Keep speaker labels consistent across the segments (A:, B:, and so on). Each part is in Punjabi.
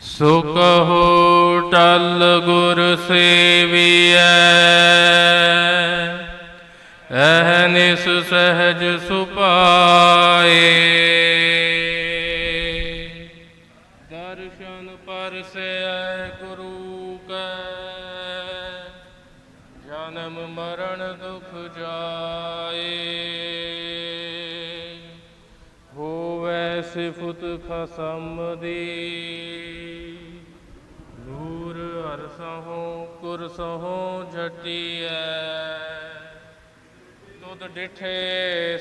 A: ਸੁਖ ਹੋ ਟਲ ਗੁਰ ਸੇਵੀਐ। ਅਹਨਿਸ ਸਹਜ ਸੁਪਾਏ ਦਰਸ਼ਨ ਪਰਸੈ ਗੁਰੂ ਕੈ। ਜਨਮ ਮਰਨ ਦੁਖ ਜਾਏ। ਸਿਫਤ ਖਸਮ ਦੀ ਨੂਰ ਅਰਸਹੋਂ ਕੁਰਸਹੋਂ ਝਟੀਐ ਤੁਧ ਡਿਠੇ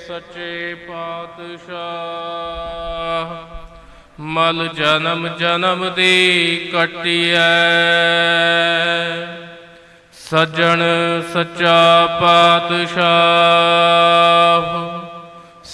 A: ਸੱਚੇ ਪਾਤਸ਼ਾਹ, ਮਲ ਜਨਮ ਜਨਮ ਦੀ ਕਟਿਐ। ਸੱਜਣ ਸੱਚਾ ਪਾਤਸ਼ਾਹ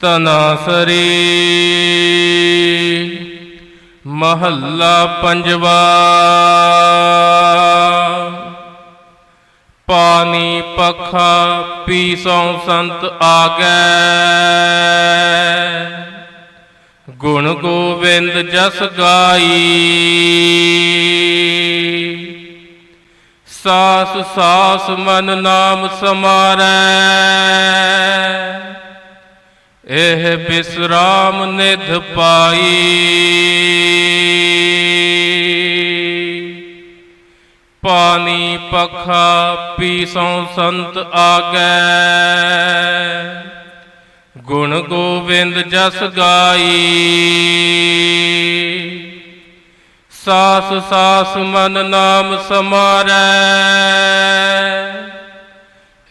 A: ਤਨਾਸਰੀ ਮਹੱਲਾ ਪੰਜਵਾ। ਪਾਨੀ ਪਖਾ ਪੀਸੋਂ ਸੰਤ ਆਗੈ। ਗੁਣ ਗੋਬਿੰਦ ਜਸ ਗਾਈ। ਸਾਸ ਸਾਸ ਮਨ ਨਾਮ ਸਮਾਰੈ। ਇਹ ਬਿਸਰਾਮ ਨਿਧ ਪਾਈ। ਪਾਣੀ ਪਖਾ ਪੀਸੋਂ ਸੰਤ ਆਗੈ। ਗੁਣ ਗੋਬਿੰਦ ਜਸ ਗਾਈ। ਸਾਸ ਸਾਸ ਮਨ ਨਾਮ ਸਮਾਰੈ।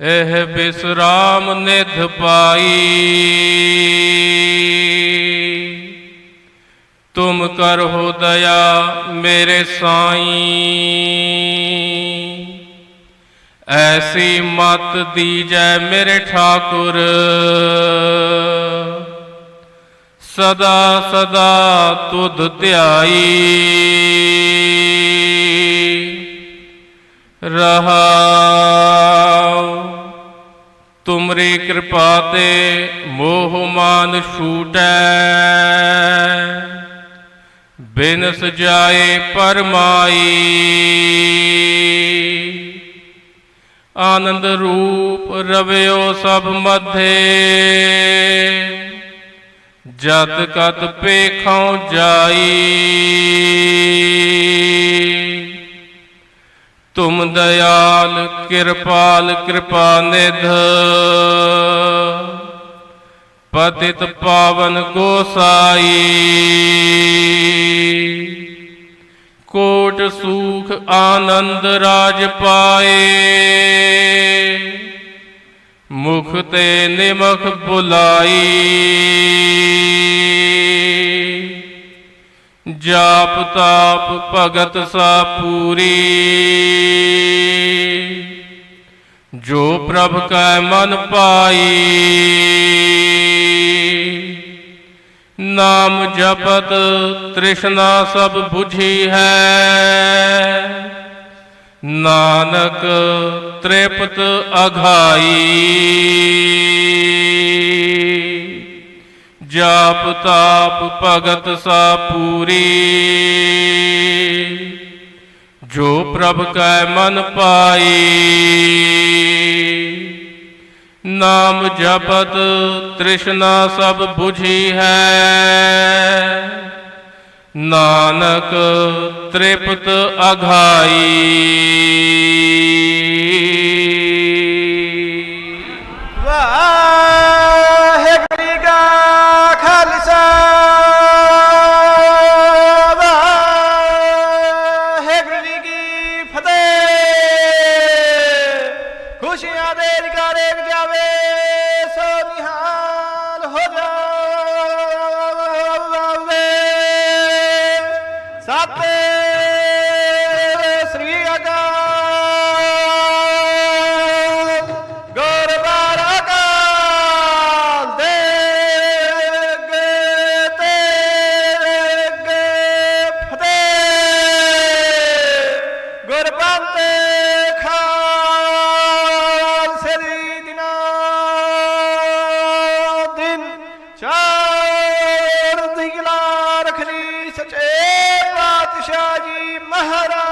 A: ਇਹ ਬਿਸਰਾਮ ਨਿਧ ਪਾਈ। ਤੁਮ ਕਰੋ ਦਇਆ ਮੇਰੇ ਸਾਈਂ। ਐਸੀ ਮਤ ਦੀਜੈ ਮੇਰੇ ਠਾਕੁਰ। ਸਦਾ ਸਦਾ ਤੁਧ ਧਿਆਈ। ਰਹਾਉ ਤੁਮਰੀ ਕਿਰਪਾ ਤੇ ਮੋਹ ਮਾਨ ਛੂਟੈ। ਬਿਨ ਸਜਾਏ ਪਰਮਾਈ। ਆਨੰਦ ਰੂਪ ਰਵਿਓ ਸਭ ਮਧੇ ਜਤ ਕਤ ਪੇਖਾਂ ਜਾਈ। ਤੁਮ ਦਇਆਲ, ਕਿਰਪਾਲ, ਕਿਰਪਾ ਨਿਧ। ਪਤਿਤ ਪਾਵਨ ਗੋਸਾਈ। ਕੋਟ ਸੂਖ ਆਨੰਦ ਰਾਜ ਪਾਏ। ਮੁਖ ਤੇ ਨਿਮਖ ਬੁਲਾਈ। ਜਾਪ ਤਾਪ ਭਗਤ ਸਾ ਪੂਰੀ। ਜੋ ਪ੍ਰਭ ਕੈ ਮਨ ਪਾਈ, ਨਾਮ ਜਪਤ ਤ੍ਰਿਸ਼ਨਾ ਸਭ 부ਝੀ ਹੈ। ਨਾਨਕ ਤ੍ਰਿਪਤ ਅਘਾਈ। ਜਾਪ ਤਾਪ ਭਗਤ ਸਾ ਪੂਰੀ। ਜੋ ਪ੍ਰਭ ਕੈ ਮਨ ਪਾਈ, ਨਾਮ ਜਪਤ ਤ੍ਰਿਸ਼ਨਾ ਸਭ 부ਝੀ ਹੈ। ਨਾਨਕ ਤ੍ਰਿਪਤ ਅਘਾਈ।
B: ਸੱਚੇ ਪਾਤਸ਼ਾਹ ਜੀ ਮਹਾਰਾਜ